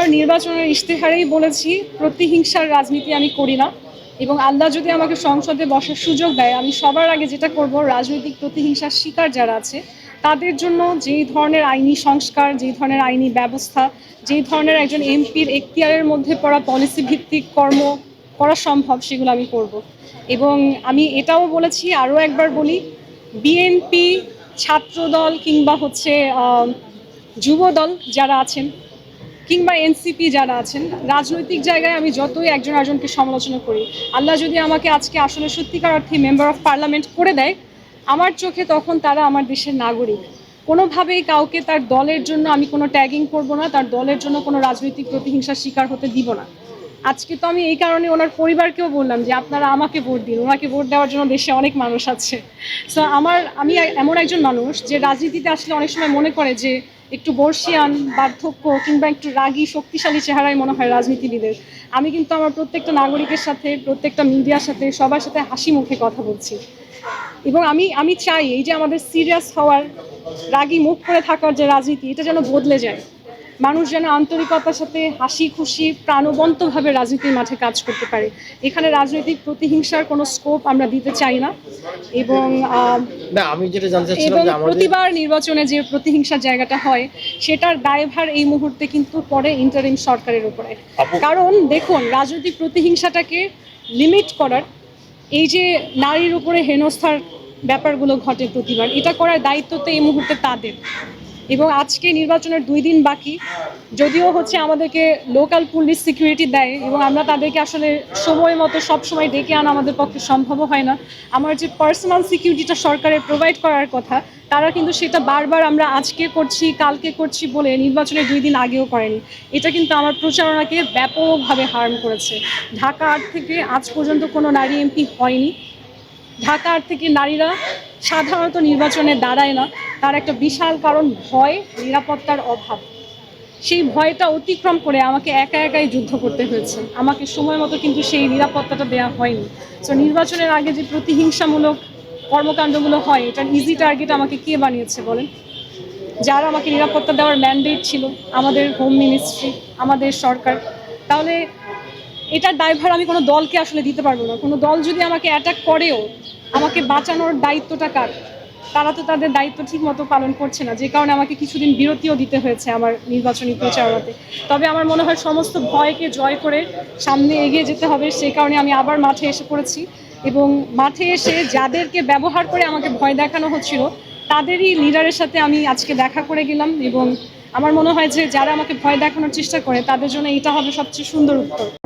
আমার নির্বাচনের ইশতেহারেই বলেছি প্রতিহিংসার রাজনীতি আমি করি না এবং আল্লাহ যদি আমাকে সংসদে বসার সুযোগ দেয় আমি সবার আগে যেটা করব রাজনৈতিক প্রতিহিংসার শিকার যারা আছে তাদের জন্য যেই ধরনের আইনি সংস্কার যেই ধরনের আইনি ব্যবস্থা যেই ধরনের একজন এমপির এখতিয়ারের মধ্যে পড়া পলিসি ভিত্তিক কর্ম করা সম্ভব সেগুলো আমি করব। এবং আমি এটাও বলেছি আরও একবার বলি বিএনপি ছাত্রদল কিংবা হচ্ছে আহ, যুবদল যারা আছেন কিংবা এনসিপি যারা আছেন, রাজনৈতিক জায়গায় আমি যতই একজন একজনকে সমালোচনা করি, আল্লাহ যদি আমাকে আজকে আসলে সত্যিকার অর্থে মেম্বার অফ পার্লামেন্ট করে দেয়, আমার চোখে তখন তারা আমার দেশের নাগরিক। কোনোভাবেই কাউকে তার দলের জন্য আমি কোনো ট্যাগিং করব না, তার দলের জন্য কোনো রাজনৈতিক প্রতিহিংসার শিকার হতে দিব না। আজকে তো আমি এই কারণে ওনার পরিবারকেও বললাম যে, আপনারা আমাকে ভোট দিন, ওনাকে ভোট দেওয়ার জন্য দেশে অনেক মানুষ আছে। সো আমার, আমি এমন একজন মানুষ যে রাজনীতিতে আসলে অনেক সময় মনে করে যে একটু বর্ষিয়ান, বার্ধক্য কিংবা একটু রাগী, শক্তিশালী চেহারায় মনে হয় রাজনীতিবিদের। আমি কিন্তু আমার প্রত্যেকটা নাগরিকের সাথে, প্রত্যেকটা মিডিয়ার সাথে, সবার সাথে হাসি মুখে কথা বলছি। এবং আমি আমি চাই এই যে আমাদের সিরিয়াস হওয়ার, রাগী মুখ করে থাকার যে রাজনীতি, এটা যেন বদলে যায়। মানুষ যেন আন্তরিকতার সাথে হাসি খুশি, প্রাণবন্তভাবে রাজনীতির মাঠে কাজ করতে পারে। এখানে রাজনৈতিক প্রতিহিংসার কোনো স্কোপ আমরা দিতে চাই না। এবং আহ, না আমি যেটা জানতে চাচ্ছিলাম এবং যে আমাদের প্রতিবার নির্বাচনে যে প্রতিহিংসার জায়গাটা হয় সেটার দায়ভার এই মুহূর্তে কিন্তু পরে ইন্টারিম সরকারের উপরে। কারণ দেখুন রাজনৈতিক প্রতিহিংসাটাকে লিমিট করার এই যে নারীর উপরে হেনস্থার ব্যাপারগুলো ঘটে প্রতিবার এটা করার দায়িত্ব তো এই মুহূর্তে তাদের। এবং আজকে নির্বাচনের দুই দিন বাকি। যদিও হচ্ছে আমাদেরকে লোকাল পুলিশ সিকিউরিটি দেয় এবং আমরা তাদেরকে আসলে সময় মতো সব সময় ডেকে আনা আমাদের পক্ষে সম্ভব হয় না। আমার যে পার্সোনাল সিকিউরিটিটা সরকারের প্রোভাইড করার কথা, তারা কিন্তু সেটা বারবার আমরা আজকে করছি, কালকে করছি বলে নির্বাচনের দুই দিন আগেও করেনি। এটা কিন্তু আমার প্রচারণাকে ব্যাপকভাবে হার্ম করেছে। ঢাকা আট থেকে আজ পর্যন্ত কোনো নারী এমপি হয়নি। ঢাকা আট থেকে নারীরা সাধারণত নির্বাচনে দাঁড়ায় না। তার একটা বিশাল কারণ ভয়, নিরাপত্তার অভাব। সেই ভয়টা অতিক্রম করে আমাকে একা একাই যুদ্ধ করতে হয়েছে। আমাকে সময় মতো কিন্তু সেই নিরাপত্তাটা দেওয়া হয়নি। সো নির্বাচনের আগে যে প্রতিহিংসামূলক কর্মকাণ্ডগুলো হয়, এটার ইজি টার্গেট আমাকে কে বানিয়েছে বলেন? যারা আমাকে নিরাপত্তা দেওয়ার ম্যান্ডেট ছিল, আমাদের হোম মিনিস্ট্রি আমাদের সরকার। তাহলে এটার দায়ভার আমি কোনো দলকে আসলে দিতে পারব না। কোনো দল যদি আমাকে অ্যাটাক করেও, আমাকে বাঁচানোর দায়িত্বটা কার? তারা তো তাদের দায়িত্ব ঠিক মতো পালন করছে না যে কারণে আমাকে কিছুদিন বিরতিও দিতে হয়েছে আমার নির্বাচনী প্রচারণাতে। তবে আমার মনে হয় সমস্ত ভয়কে জয় করে সামনে এগিয়ে যেতে হবে সেই কারণে আমি আবার মাঠে এসে পড়েছি। এবং মাঠে এসে যাদেরকে ব্যবহার করে আমাকে ভয় দেখানো হচ্ছিল তাদেরই লিডারের সাথে আমি আজকে দেখা করে গেলাম এবং আমার মনে হয় যে যারা আমাকে ভয় দেখানোর চেষ্টা করে তাদের জন্য এটা হবে সবচেয়ে সুন্দর উত্তর।